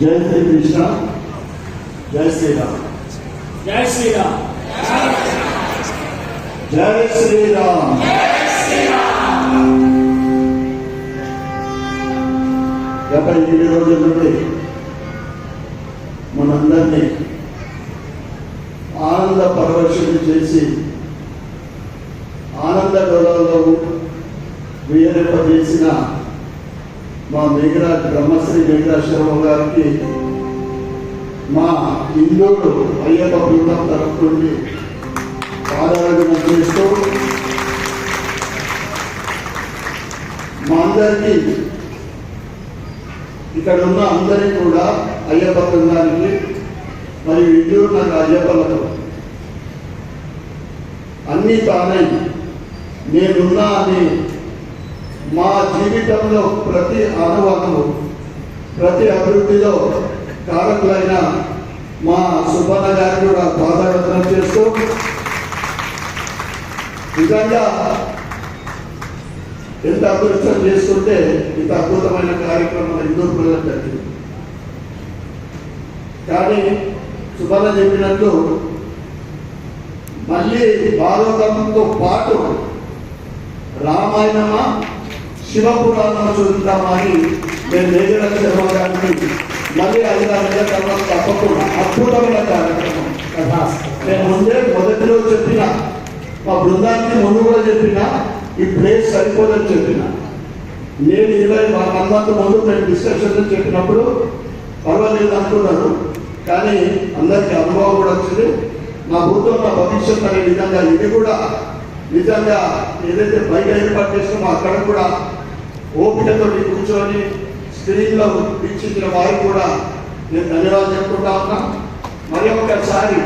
జై శ్రీకృష్ణ జై శ్రీరామ్ జై శ్రీరామ్ జై శ్రీరామ్ గత ఏడు రోజుల నుండి మనందరినీ ఆనంద పరవశులు చేసి ఆనంద గొడవలో వేరింపజేసిన మా మేఘరాజ్ బ్రహ్మశ్రీ మేఘరాజ్ శర్మ గారికి మా హిందువులు అయ్యప్ప బృందం తరఫు నుండి పాదాలను చేస్తూ మా అందరికీ ఇక్కడ ఉన్న అందరికీ కూడా అయ్యప్ప బృందానికి మరియు హిందువులు నాకు అయ్యప్పలకు అన్నీ తానై నేనున్నా అని మా జీవితంలో ప్రతి అనువాదము ప్రతి అభివృద్ధిలో కారకులైన మా సుబ్బన్న గారిని కూడా పాదావందనం చేస్తూ నిజంగా ఎంత అదృష్టం చేస్తుంటే ఇంత అద్భుతమైన కార్యక్రమం హిందూ ప్రజలు జరిగింది. కానీ సుబ్బన్న చెప్పినట్టు మళ్ళీ భాగవతంతో పాటు రామాయణమా శివపురాణం చూద్దామని అని నేను మేజర శర్మ గారిని మళ్ళీ అధికారంగా తర్వాత తప్పకుండా అద్భుతమైన కార్యక్రమం. నేను ముందే మొదటిలో చెప్పిన మా బృందానికి ముందు కూడా చెప్పిన ఈ ప్లేస్ సరిపోదని చెప్పిన. నేను ఇరవై మా వన్ ముందు నేను డిస్కషన్ చెప్పినప్పుడు పర్వాలేదు అనుకున్నాను. కానీ అందరికీ అనుభవం కూడా వచ్చింది. నా భూతం నా భవిష్యత్ అనే విధంగా ఇది కూడా నిజంగా ఏదైతే బయట ఏర్పాటు చేసినామో అక్కడ కూడా ఓపికతో కూర్చొని స్క్రీన్లో వీక్షించిన వారికి కూడా నేను ధన్యవాదాలు చెప్పుకుంటా ఉన్నా. మరి ఒకసారి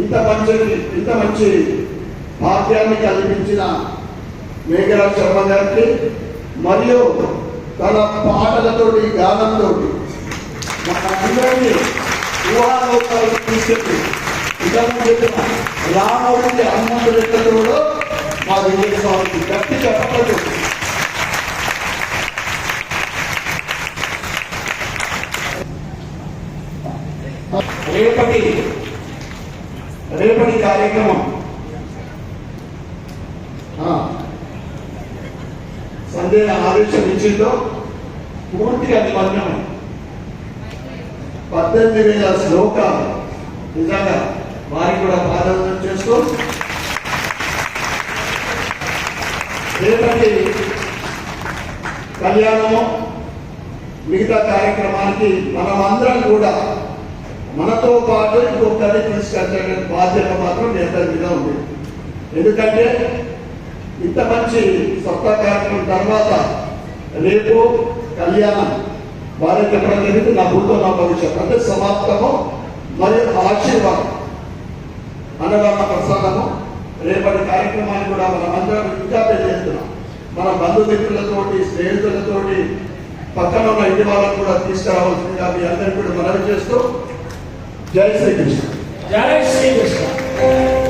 ఇంత మంచి ఇంత మంచి భాగ్యాన్ని కల్పించిన మేఘరాజ్ శర్మ గారికి మరియు తన పాటలతోటి గానంతో మన ఊహాలోకాలకు తీసుకెళ్ళి ఇదన్నా చెప్పిన రామవుడి హనుమంతుడు మా విజయ స్వామికి గట్టి చెప్పలేదు రేపటి రేపటి కార్యక్రమం. సందేహ ఆదేశం ఇచ్చిందో పూర్తిగా నిమగ్నం పద్దెనిమిది వేల శ్లోకాలు. నిజంగా వారికి కూడా ప్రారంభం చేస్తూ రేపటి కళ్యాణము మిగతా కార్యక్రమానికి మనమందరం కూడా మనతో పాటు ఇంకొకరిని తీసుకెళ్ళే బాధ్యత మాత్రం మీ అందరి మీద ఉంది. ఎందుకంటే ఇంత మంచి సత్తా కార్యక్రమం తర్వాత రేపు కళ్యాణం. వారికి చెప్పడం నా భూతో నా భవిష్యత్ అంటే సమాప్తము మరియు ఆశీర్వాదం. అన్నదాన ప్రసాదము రేపటి కార్యక్రమాన్ని కూడా మనమందరం అందరం చేస్తున్నాం. మన బంధుమిత్రులతోటి స్నేహితులతోటి పక్కన ఉన్న ఇంటి వాళ్ళకు కూడా తీసుకురావాల్సిందిగా మీ అందరికీ కూడా మనవి చేస్తూ జై శ్రీకృష్ణ. జై శ్రీకృష్ణ.